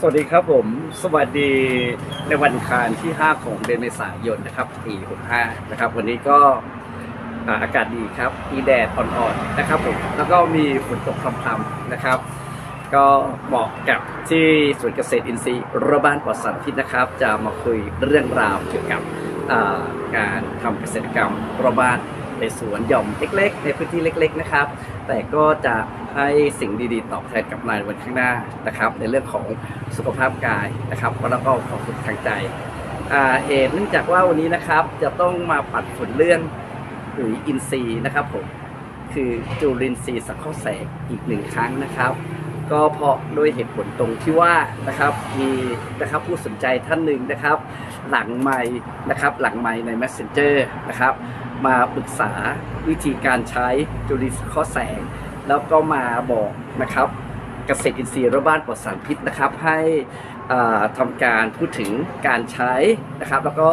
สวัสดีครับผม สวัสดีในวันคารที่ 5 ของเดือนเมษายนนะครับปี65นะครับ วันนี้ก็อากาศดีครับมีแดดอ่อนๆนะครับผมแล้วก็มีฝนตกพรำๆนะครับ ก็เหมาะกับที่สวนเกษตรอินทรีย์ระบ้านปลอดสารพิษนะครับ จะมาคุยเรื่องราวเกี่ยวกับการทำเกษตรกรรมระบ้านในสวนหย่อมเล็ก ๆ ในพื้นที่เล็ก ๆนะครับ แต่ก็จะ ให้สิ่งดีๆ ตอบแทนกับนายวันข้างหน้านะครับ ในเรื่องของสุขภาพกายนะครับแล้วก็ความสุขทางใจเหตุเนื่องจากว่าวันนี้นะครับจะต้องมาปัดฝุ่นเรื่องปุ๋ยอินทรีย์นะครับผมคือจุลินทรีย์สังเคราะห์แสงอีกหนึ่งครั้งนะครับ ก็เพราะโดยเหตุผลตรงที่ว่านะครับมีนะครับผู้สนใจท่านหนึ่งนะครับ หลังไม้นะครับหลังไม้ใน Messenger นะครับ มาปรึกษาวิธีการใช้จุลินทรีย์ข้อแสง แล้วก็มาบอกนะครับเกษตรอินทรีย์ระบ้านปลอดสารพิษนะครับ ให้อ่าทำการพูดถึงการใช้นะครับ แล้วก็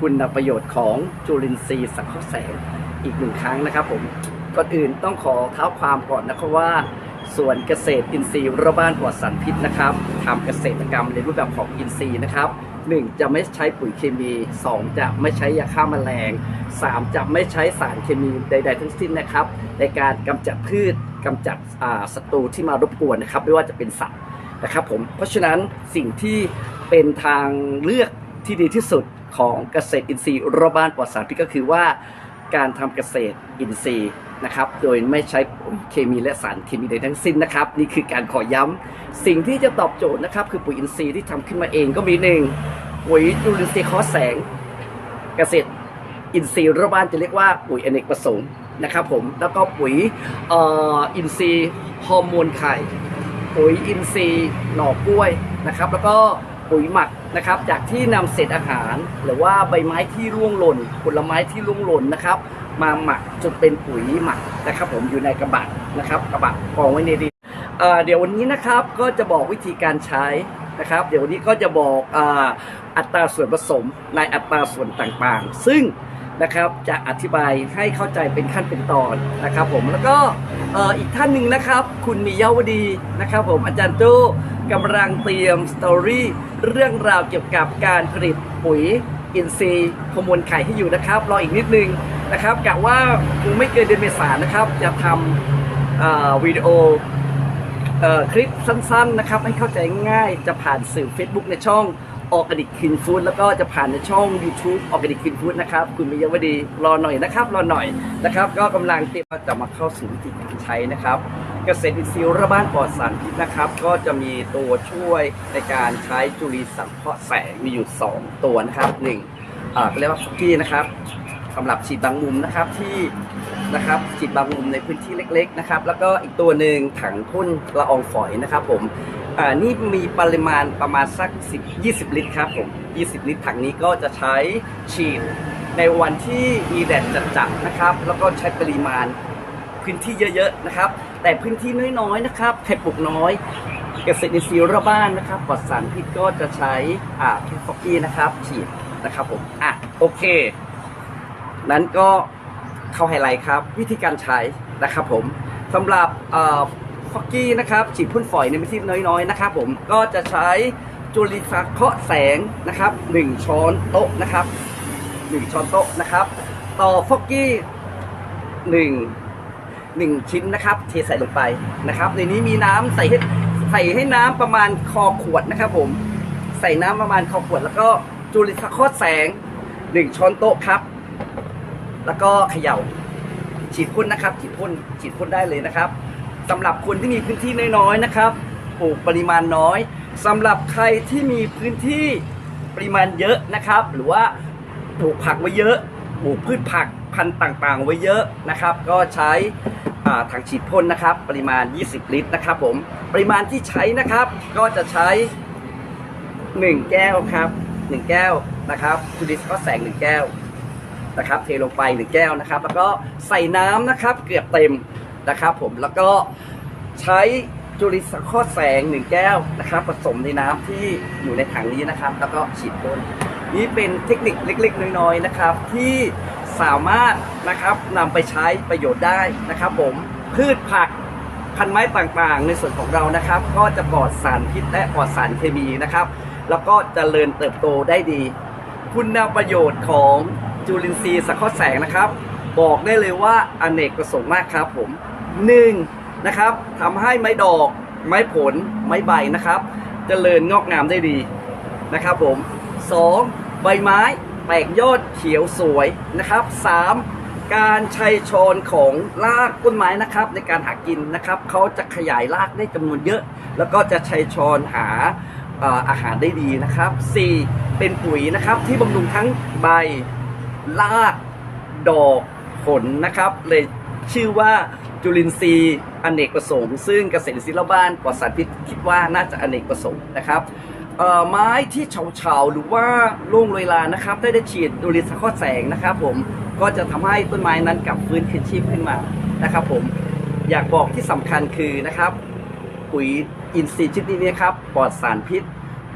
คุณประโยชน์ของจุลินทรีย์สังเคราะห์แสงอีกหนึ่งครั้งนะครับผมก่อนอื่นต้องขอเท้าความก่อนนะครับว่าส่วนเกษตรอินทรีย์ระบ้านปลอดสารพิษนะครับทำเกษตรกรรมในรูปแบบของอินทรีย์นะครับหนึ่งจะไม่ใช้ปุ๋ยเคมีสองจะไม่ใช้ยาฆ่าแมลงสามจะไม่ใช้สารเคมีใด ๆ ทั้งสิ้นนะครับ ในการกำจัดพืช กำจัดศัตรูที่มารบกวนนะครับ ไม่ว่าจะเป็นสัตว์นะครับผมเพราะฉะนั้นสิ่งที่เป็นทางเลือกที่ดีที่สุดของเกษตรอินทรีย์ระบ้านปลอดสารพิษก็คือว่าการทำเกษตรอินทรีย์นะครับ โดยไม่ใช้ปุ๋ยเคมีและสารเคมีใดทั้งสิ้นนะครับ นี่คือการขอย้ำสิ่งที่จะตอบโจทย์นะครับ คือปุ๋ยอินทรีย์ที่ทำขึ้นมาเองก็มีหนึ่งปุ๋ยจุลินทรีย์คอแสง เกษตรอินทรีย์ระบ้านจะเรียกว่าปุ๋ยอเนกประสงค์ นะครับผมแล้วก็ปุ๋ยอ,อินทรีย์ฮอร์โมนไข่ปุ๋ยอินทรีย์หน่อกล้วยนะครับ แล้วก็ปุ๋ยหมักนะครับ จากที่นำเศษอาหาร หรือว่าใบไม้ที่ร่วงหล่นผลไม้ที่ร่วงหล่นนะครับ มาหมักจนเป็นปุ๋ยหมักนะครับ ผมอยู่ในกระบะนะครับกระบะกองไว้ในดินเอ่เดี๋ยววันนี้นะครับก็จะบอกวิธีการใช้นะครับ เดี๋ยววันนี้ก็จะบอกออัตราส่วนผสมในอัตราส่วนต่างๆ ซึ่ง นะครับ จะอธิบายให้เข้าใจเป็นขั้นเป็นตอนนะครับ ผมแล้วก็อีกท่านหนึ่งนะครับ คุณมีเยาวดีนะครับ ผมอาจารย์โจ้กำลังเตรียมสตอรี่เรื่องราวเกี่ยวกับการผลิตปุ๋ยอินทรีย์ฮอร์โมนไข่ให้อยู่นะครับ รออีกนิดนึงนะครับกะว่าคงไม่เกินเดือนเมษายนนะครับ จะทำวิดีโออคลิปสั้นๆนะครับ ให้เข้าใจง่ายจะผ่านสื่อ Facebook ในช่อง ออร์แกนิกคินฟู้ดแล้วก็จะผ่านในช่อง YouTube ออร์แกนิกคินฟู้ดนะครับ คุณมิยวดีรอหน่อยนะครับ รอหน่อยนะครับ ก็กำลังเตรียมจะมาเข้าสู่วิธีการใช้นะครับ เกษตรอินทรีย์ระบ้านปลอดสารพิษนะครับ ก็จะมีตัวช่วยในการใช้จุลินทรีย์สังเคราะห์แสงมีอยู่ 2 ตัวนะครับหนึ่งเรียกว่าฟุกกี้นะครับ สำหรับฉีดบางมุมนะครับที่นะครับฉีดบางมุมในพื้นที่เล็กๆนะครับแล้วก็อีกตัวหนึ่งถังพ่นละอองฝอยนะครับผมอ่านี่มีปริมาณประมาณสัก 10 20 ลิตรครับผม20 ลิตรถังนี้ก็จะใช้ฉีดในวันที่มีแดดจัดๆนะครับ แล้วก็ใช้ปริมาณพื้นที่เยอะๆนะครับ แต่พื้นที่น้อยๆนะครับใครปลูกน้อยเกษตรอินทรีย์ระบ้านนะครับปลอดสารพิษก็จะใช้อ่าพิฟอกกี้นะครับฉีดนะครับผมอะโอเค นั้นก็เข้าไฮไลท์ครับ วิธีการใช้นะครับผมสำหรับฟอกกี้นะครับฉีดพ่นฝอยในพื้นที่น้อยๆนะครับผมก็จะใช้จุลินทรีย์เคาะแสงนะครับ1ช้อนโต๊ะนะครับ1ช้อนโต๊ะนะครับ ต่อฟอกกี้1 1 ชิ้นนะครับ เทใส่ลงไปนะครับ ในนี้มีน้ำใส่ให้ใส่ให้น้ำประมาณคอขวดนะครับผมใส่น้ำประมาณคอขวด แล้วก็จุลินทรีย์เคาะห์แสง 1 ช้อนโต๊ะครับ แล้วก็เขย่า ฉีดพ่นนะครับ ฉีดพ่นฉีดพ่นได้เลยนะครับสำหรับคนที่มีพื้นที่น้อยๆนะครับปลูกปริมาณน้อยสำหรับใครที่มีพื้นที่ปริมาณเยอะนะครับ หรือว่าปลูกผักไว้เยอะปลูกพืชผักพันธุ์ต่างๆ ไว้เยอะนะครับ ก็ใช้ถังฉีดพ่นนะครับ ปริมาณ 20 ลิตรนะครับ ผมปริมาณที่ใช้นะครับ ก็จะใช้ 1 แก้วครับ 1 แก้วนะครับคูดิสก็แสง 1 แก้ว นะครับเทลงไปหนึ่งแก้วนะครับ แล้วก็ใส่น้ำนะครับเกือบเต็มนะครับผมแล้วก็ใช้จุลินทรีย์ข้อแสงหนึ่งแก้วนะครับ ผสมในน้ำที่อยู่ในถังนี้นะครับ แล้วก็ฉีดพ่นนี่เป็นเทคนิคเล็กๆ น้อยๆนะครับ ที่สามารถนะครับนำไปใช้ประโยชน์ได้นะครับผมพืชผักพันไม้ต่างๆ ในส่วนของเรานะครับ ก็จะปลอดสารพิษและปลอดสารเคมีนะครับ แล้วก็เจริญเติบโตได้ดี คุณประโยชน์ของ จุลินทรีย์สังเคราะห์แสงนะครับ บอกได้เลยว่าอเนกประสงค์มากครับผมหนึ่งนะครับทำให้ไม้ดอก ไม้ผล ไม้ใบนะครับเจริญงอกงามได้ดีนะครับผมสองใบไม้แตกยอดเขียวสวยนะครับสามการชัยชนของรากต้นไม้นะครับ ในการหากินนะครับเขาจะขยายรากได้จำนวนเยอะ แล้วก็จะชัยชนหาเอ่ออาหารได้ดีนะครับ 4. เป็นปุ๋ยนะครับที่บำรุงทั้งใบ รากดอกผลนะครับ เลยชื่อว่าจุลินทรีย์อเนกประสงค์ ซึ่งเกษตรศิลป์บ้านปลอดสารพิษคิดว่าน่าจะอเนกประสงค์นะครับเอ่อไม้ที่เฉาๆหรือว่าโล่งเวลานะครับ ได้ได้ฉีดจุลินทรีย์สังเคราะห์แสงนะครับ ผมก็จะทำให้ต้นไม้นั้นกลับฟื้นคืนชีพขึ้นมานะครับ ผมอยากบอกที่สำคัญคือนะครับ ปุ๋ยอินทรีย์ชนิดนี้ครับปลอดสารพิษ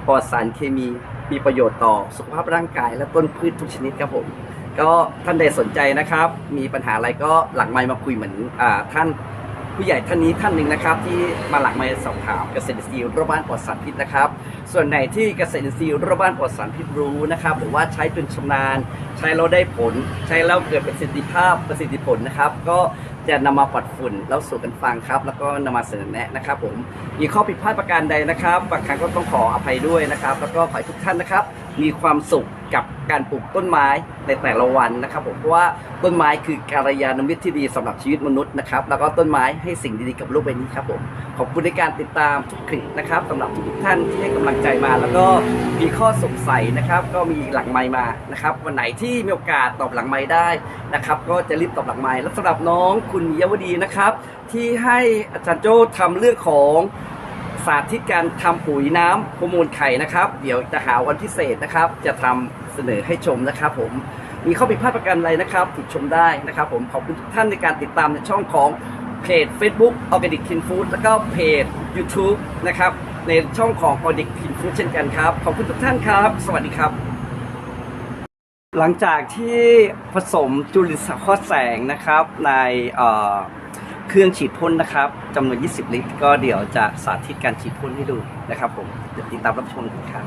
ปลอดสารเคมีมีประโยชน์ต่อสุขภาพร่างกายและต้นพืชทุกชนิดครับผม ก็ท่านใดสนใจนะครับ มีปัญหาอะไรก็หลังไมค์มาคุยเหมือนอาท่านผู้ใหญ่ท่านนี้ท่านหนึ่งนะครับ ที่มาหลังไมค์สอบถามเกษตรอินทรีรบ้านปลอดสารพิษนะครับ ส่วนไหนที่เกษตรอินทรีรบ้านปลอดสารพิษรู้นะครับ หรือว่าใช้จนชำนาญ ใช้แล้วได้ผล ใช้แล้วเกิดประสิทธิภาพประสิทธิผลนะครับ ก็จะนำมาปัดฝุ่นแล้วสู่กันฟังครับ แล้วก็นำมาเสนอแนะนะครับ ผมมีข้อผิดพลาดประการใดนะครับบางครั้งก็ต้องขออภัยด้วยนะครับ แล้วก็ขอให้ทุกท่านนะครับ มีความสุขกับการปลูกต้นไม้ในแต่ละวันนะครับผมเพราะว่าต้นไม้คือการยานมิตรที่ดีสำหรับชีวิตมนุษย์นะครับแล้วก็ต้นไม้ให้สิ่งดีๆกับโลกใบนี้ครับผมขอบคุณในการติดตามทุกคลิปนะครับสำหรับทุกท่านที่ให้กำลังใจมา แล้วก็มีข้อสงสัยนะครับ ก็มีหลังไมค์มานะครับวันไหนที่มีโอกาสตอบหลังไมค์ได้นะครับ ก็จะรีบตอบหลังไมค์แล้วสำหรับน้องคุณเยาวดีนะครับ ที่ให้อาจารย์โจ้ทำเรื่องของ สาธิตการทำปุ๋ยน้ำฮอร์โมนไข่นะครับ เดี๋ยวจะหาวันพิเศษนะครับ จะทำเสนอให้ชมนะครับ ผมมีข้อผิดพลาดประการใดนะครับติดชมได้นะครับ ผมขอบคุณทุกท่านในการติดตามในช่องของเพจ Facebook Organic Kin Food แล้วก็เพจ YouTube นะครับในช่องของ Organic Kin Food เช่นกันครับ ขอบคุณทุกท่านครับ สวัสดีครับ หลังจากที่ผสมจุลินทรีย์สดแสงนะครับในเอ่อ เครื่องฉีดพ่นนะครับจำนวน 20 ลิตร ก็เดี๋ยวจะสาธิตการฉีดพ่นให้ดูนะครับผมเดี๋ยวติดตามรับชมกันครับ